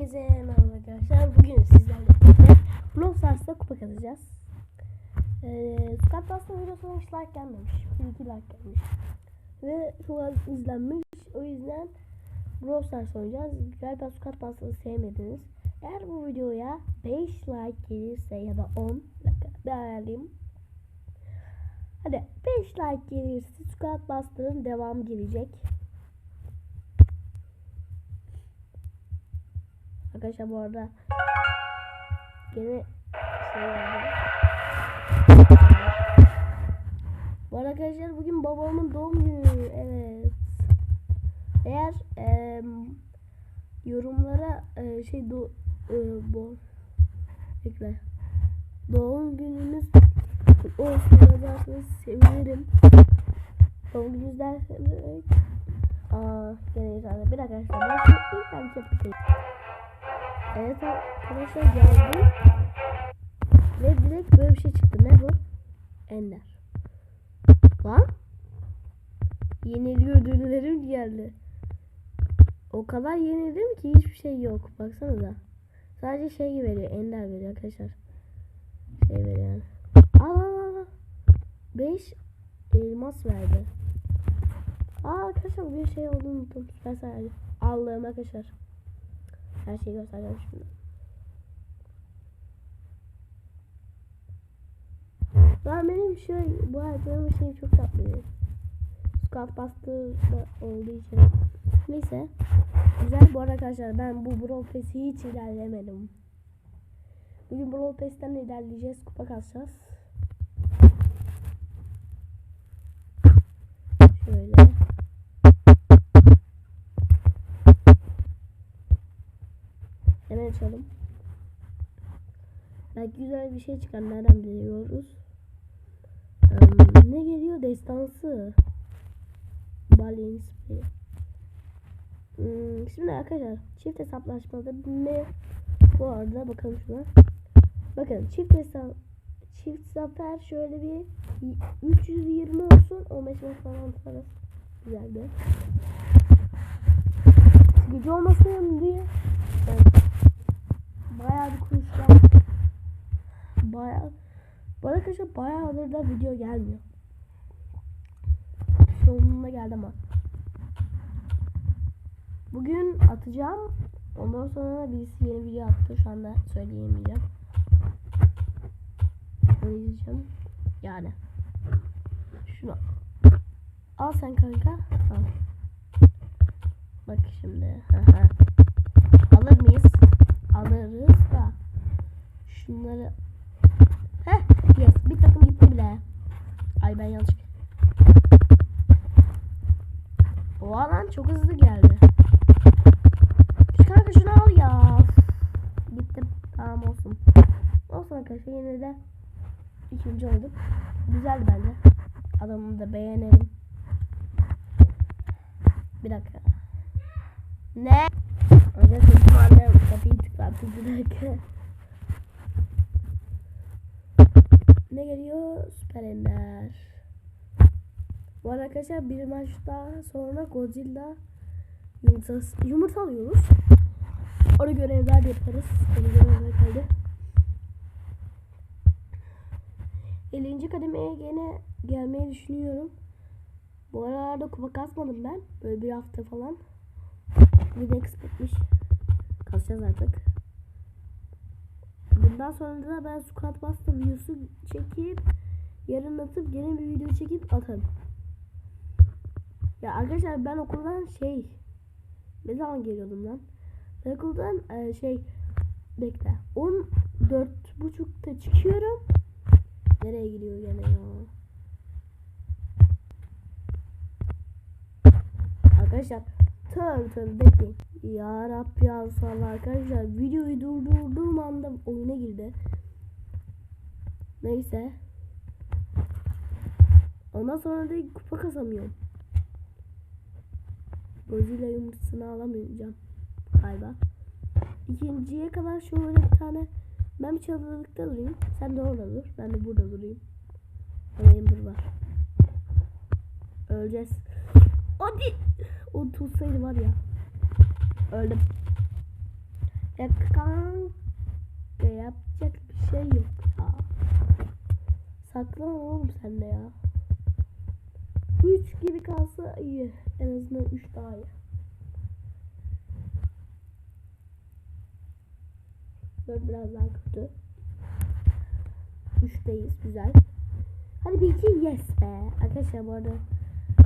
Herkese merhaba arkadaşlar. Bugün sizlerle birlikte Brawl Stars'ta kupa kazacağız. Ee, Squad Bust'ın videosuna hiç like gelmemiş. 1-2 like gelmiş. Ve çok az izlenmiş. O yüzden Brawl Stars oynayacağız. Galiba Squad Bust'ı sevmediniz. Eğer bu videoya 5 like gelirse ya da 10 bir ayarlayayım. Hadi 5 like gelirse Squad Bust'ın devamı gelecek. Arkadaşlar bu arada gene şey oldu. Bu arada arkadaşlar bugün babamın doğum günü. Evet. Eğer em, yorumlara e, şey do e, bu bekle. Doğum gününüz olsun yazarsanız sevinirim. Doğum gününüz derseniz Aa gene yazarlar. Bir arkadaşlar ben şimdi internet yapayım. Evet arkadaşlar geldim. Ve direkt böyle bir şey çıktı. Ne bu? Ender. Lan? Yenilgi ödüllerim geldi. O kadar yenildim ki hiçbir şey yok. Baksanıza. Sadece şey veriyor. Ender veriyor arkadaşlar. Şey veriyor yani. Al al al. 5 elmas verdi. Aa arkadaşlar bir şey olduğunu unuttum. Ben sadece Allah'ım arkadaşlar. Her şeyi göstereceğim şimdi. Ben benim şey bu hayatımın şeyi çok tatlı. Scout bastığı olduğu için. Neyse. Güzel bu arada arkadaşlar ben bu Brawl Pass'i hiç ilerlemedim. Bugün Brawl Pass'ten ilerleyeceğiz. Kupa kasacağız. Şöyle. Açalım. Belki güzel bir şey çıkar. Nereden biliyoruz? Ee, ne geliyor? Destansı. Balin. Hmm, şimdi arkadaşlar çift hesaplaşmada ne? Bu arada bakalım şuna. Bakın çift hesap çift zafer şöyle bir 320 olsun 15 maç falan tutarız. Güzel bir. Gücü olmasın diye. Evet. Bayağı bana arkadaşlar bayağıdır da video gelmiyor. Sonuna geldi ama. Bugün atacağım. Ondan sonra birisi yeni video attı. Şu anda söyleyemeyeceğim. Şunu izleyeceğim. Yani. Şunu. Al sen kanka. Al. Bak şimdi. Alır mıyız? Alırız da. Şunları. Heh. Yes. Bir takım gitti bile. Ay ben yanlış. O alan çok hızlı geldi. Şu kanka şunu al ya. Gittim. Tamam olsun. Olsun arkadaşlar yine de ikinci olduk. Güzeldi bence. Adamı da beğenelim. Bir dakika. Ne? Önce sesimi annem kapıyı tıklattı bir dakika. Ne geliyor? Süper Ender. Bu arada arkadaşlar bir maç daha sonra Godzilla yumurtası, yumurta alıyoruz. Ona görevler yaparız. Ona görevler kaldı. 50. kademeye gene gelmeyi düşünüyorum. Bu aralarda kupa kasmadım ben. Böyle bir hafta falan. Bir de bitmiş. Kasacağız artık. Bundan sonra da ben squat bastım videosu çekip yarın atıp gene bir video çekip atarım. Ya arkadaşlar ben okuldan şey ne zaman geliyordum lan? Ben okuldan e, şey bekle 14 buçukta çıkıyorum. Nereye gidiyor gene ya? Arkadaşlar tövbe tövbe bekleyin. Ya Rabbi ya Allah arkadaşlar videoyu durdurduğum anda oyuna girdi. Neyse. Ondan sonra da kupa kazamıyorum. Godzilla yumurtasını alamayacağım galiba. İkinciye kadar şöyle bir tane ben bir çalılıkta durayım. Sen de orada dur. Ben de burada durayım. Ember var. Öleceğiz. Hadi. O tutsaydı var ya. Öldüm. Ya kanka yapacak bir şey yok ya. Saklama oğlum sen de ya. 3 gibi kalsa iyi. En azından 3 daha iyi. Dört biraz daha kötü. 3'teyiz güzel. Hadi bir iki yes be. Arkadaşlar bu arada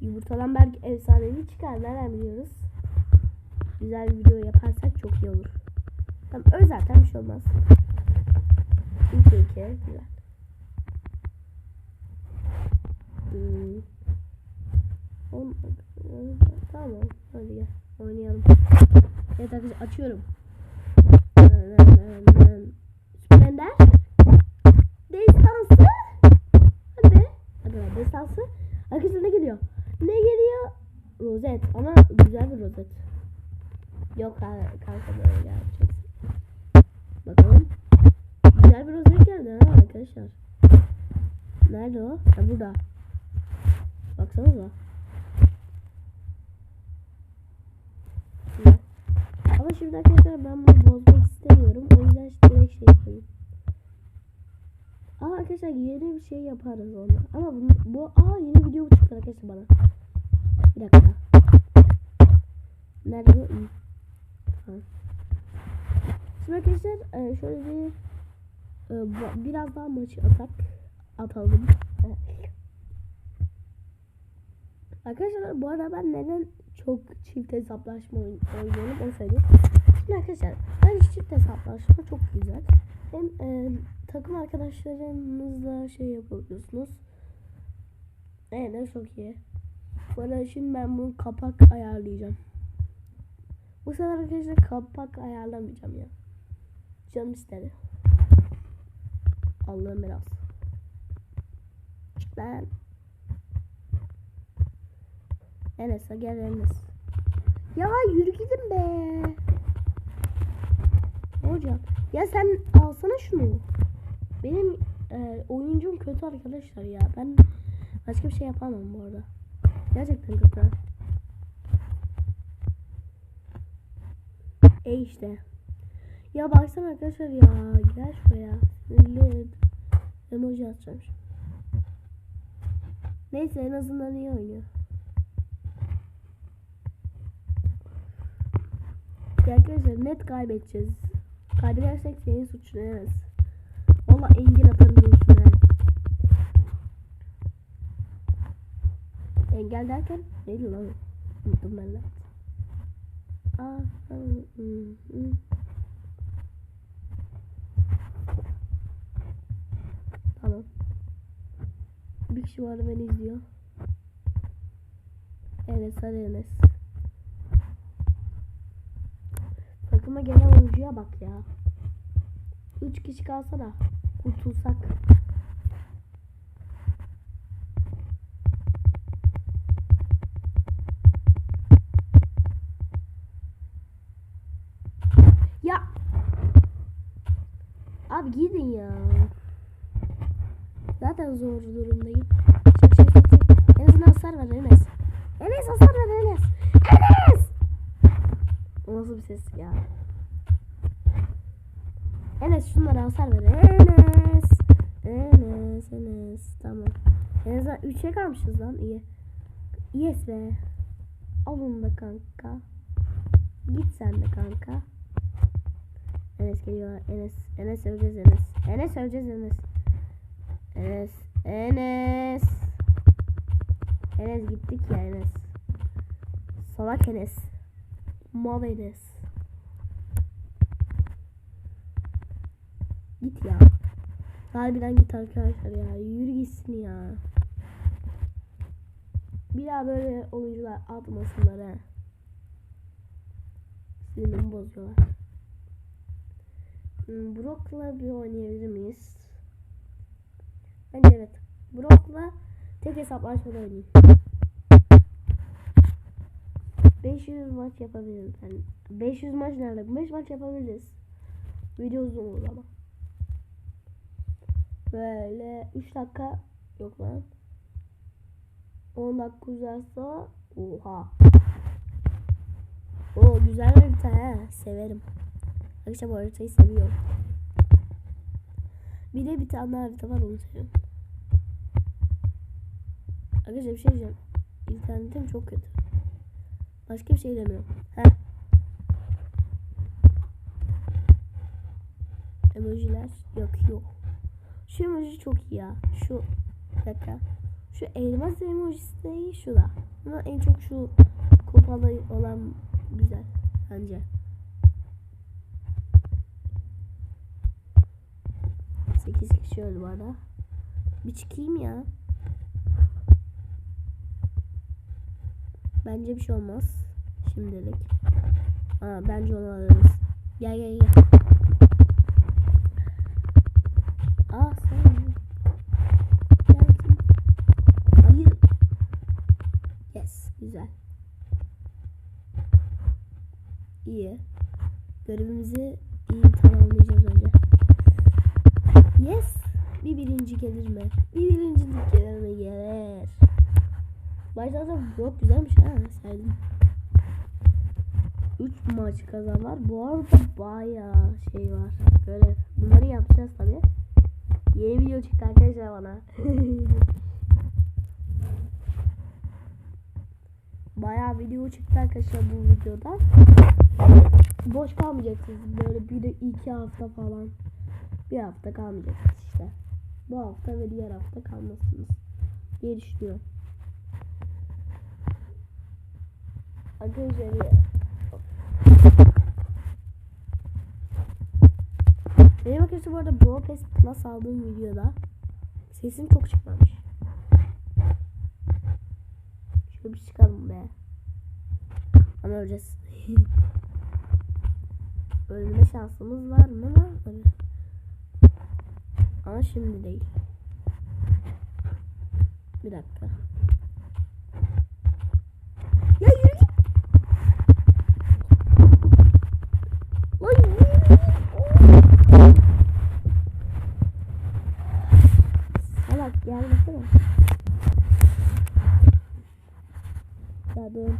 yumurtadan belki efsanevi çıkar. Nereden biliyoruz? Güzel bir video yaparsak çok iyi olur. Tamam öyle zaten bir şey olmaz. 2 2 güzel. Hmm. Tamam hadi gel oynayalım. Evet arkadaşlar açıyorum. Splendor. Destansı. Hadi. Hadi destansı. Arkadaşlar ne geliyor? Ne geliyor? Rozet ama güzel bir rozet. Yok kanka böyle geleceksin. Bakalım. Güzel bir rozet geldi ha arkadaşlar. Nerede o? Ha burada. Baksanıza. Ama şimdi arkadaşlar ben bunu bozmak istemiyorum. O yüzden direkt şey yapayım. Aa arkadaşlar yeni bir şey yaparız onu. Ama bu, bu aa yeni video çıktı arkadaşlar bana. Bir dakika. Nerede. Ha. Şimdi arkadaşlar e, şöyle bir e, biraz daha maçı atak atalım. Arkadaşlar bu arada ben neden çok çift hesaplaşma oynuyorum onu söyleyeyim. Şimdi arkadaşlar ben çift hesaplaşma çok güzel. Hem e, takım arkadaşlarınızla şey yapabiliyorsunuz. Evet çok iyi. Arada şimdi ben bunu kapak ayarlayacağım. Bu sefer arkadaşlar kapak ayarlamayacağım ya. Canım istedi. Allah'ım biraz. Ben Enes'e gel. Ya yürü gidin be. Hocam. Ya sen alsana şunu. Benim e, oyuncum kötü arkadaşlar ya. Ben başka bir şey yapamam bu arada. Gerçekten kötü. E işte. Ya baksana arkadaşlar ya. Gel şuraya. Sinirli emoji atacağım şimdi. Neyse en azından iyi oynuyor. Arkadaşlar net kaybedeceğiz. Kaybedersek senin suçlayarız. Valla engel atarız üstüne. Engel derken neydi lan? Unuttum ben de. Aa, hı, hı, hı. Tamam. Bir kişi var beni izliyor. Enes hadi Enes. Takıma gelen oyuncuya bak ya. 3 kişi kalsa da kurtulsak. Ya. Abi gidin ya. Zaten zor durumdayım. Ses ya? Enes şunları hasar ver. Enes. Enes. Enes. Tamam. En azından 3'e kalmışız lan. İyi. Yes be. Al onu da kanka. Git sen de kanka. Enes geliyor. Enes. Enes öleceğiz Enes. Enes öleceğiz Enes. Enes. Enes. Enes gittik ya Enes. Salak Enes. Mal Enes. Git ya. Harbiden git arkadaşlar ya. Yürü gitsin ya. Bir daha böyle oyuncular atmasınlar ha. Sinirimi bozuyorlar. Hmm, Brock'la bir oynayabilir miyiz? Bence evet. Brock'la tek hesaplaşmada oynayayım. 500 maç yapabiliriz. Yani 500 maç nerede? 5 maç yapabiliriz. Video uzun olur ama. Böyle 3 dakika yok lan. 10 dakika uzarsa oha. O güzel tane he, severim. Arkadaşlar bu haritayı seviyorum. Bir de bir tane harita var onu seviyorum. Arkadaşlar bir şey diyeceğim. İnternetim çok kötü. Başka bir şey demiyorum. Heh. Emojiler yok yok. Şu emoji çok iyi ya. Şu dakika. Şu elmas emojisi değil şu da. Ama en çok şu kopalı olan güzel bence. Sekiz kişi öldü arada. Bir çıkayım ya. Bence bir şey olmaz. Şimdilik. Aa, bence onu alırız. Gel gel gel. Yes. Güzel. İyi. Görevimizi iyi tamamlayacağız bence. Yes. Bir birinci gelir mi? Bir birincilik gelir mi? Gelir. Başta da çok güzelmiş ha. Sevdim. 3 maç kazanlar. Bu arada bayağı şey var. Böyle bunları yapacağız tabi. Yeni video çıktı arkadaşlar bana. bayağı video çıktı arkadaşlar bu videoda. Boş kalmayacaksınız. Böyle bir iki hafta falan. Bir hafta kalmayacaksınız işte. Bu hafta ve diğer hafta kalmazsınız diye düşünüyorum. Arkadaşlar ya. Benim arkadaşlar bu arada Pass Plus aldığım videoda sesim çok çıkmamış. Bir çıkalım be. Ama öleceğiz. Ölme şansımız var mı? Var. Ama şimdi değil. Bir dakika. Ya yürü git. Lan yürü git. Salak gelmesene. Dön.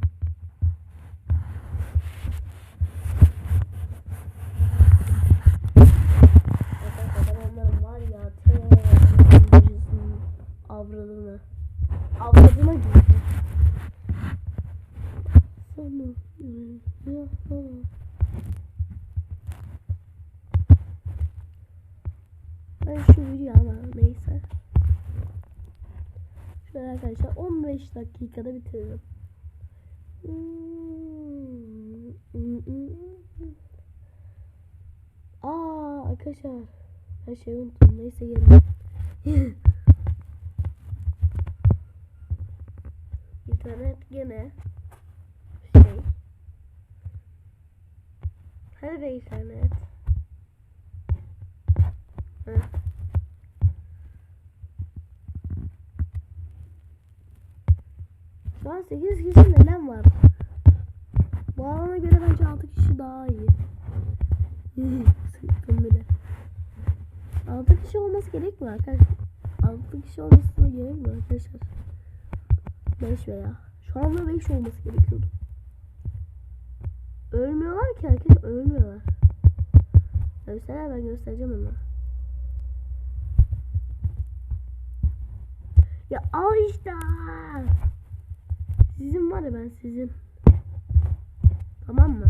Adamların var ya avradını. Avradına girdi. Ben şu video ama neyse. Şöyle arkadaşlar 15 dakikada bitiririm. Aa arkadaşlar her şeyi unuttum. Neyse gelin. İnternet gene şey. Hadi be internet. Heh. Şu an 8 kişi neden var? Bu alana göre bence 6 kişi daha iyi. Sıktım bile. 6 kişi olması gerekmiyor arkadaşlar. 6 kişi olması da gerekmiyor arkadaşlar. 5 veya. Şu anda 5 olması gerekiyordu. Ölmüyorlar ki arkadaşlar ölmüyorlar. Mesela ben göstereceğim onu. Ya al işte. Var ben sizin. Tamam mı?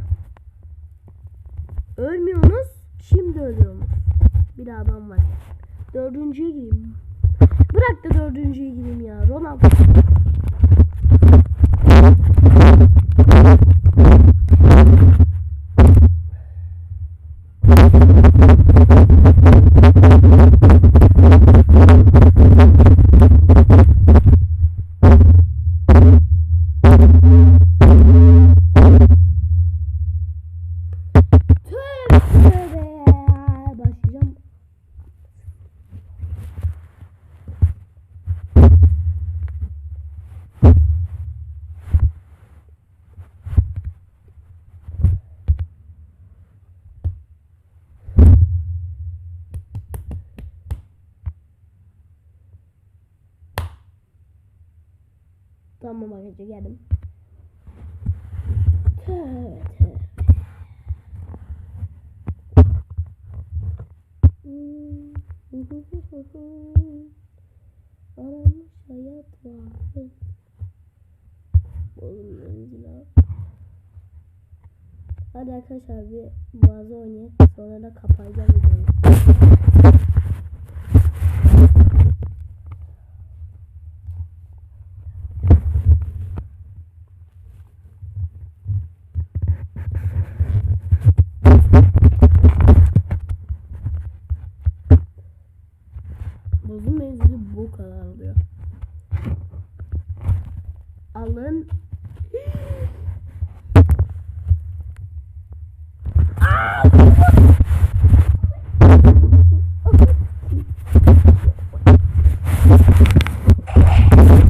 Ölmüyorsunuz. Şimdi ölüyorsunuz. Bir adam var. Dördüncüye gireyim. Bırak da dördüncüye gireyim ya. Ronaldo. Tamam arkadaşlar geldim. Evet. Aramış hayat var. Oğlum benziyor. Hadi arkadaşlar bir bazı oynayalım. Sonra da kapayacağım videoyu.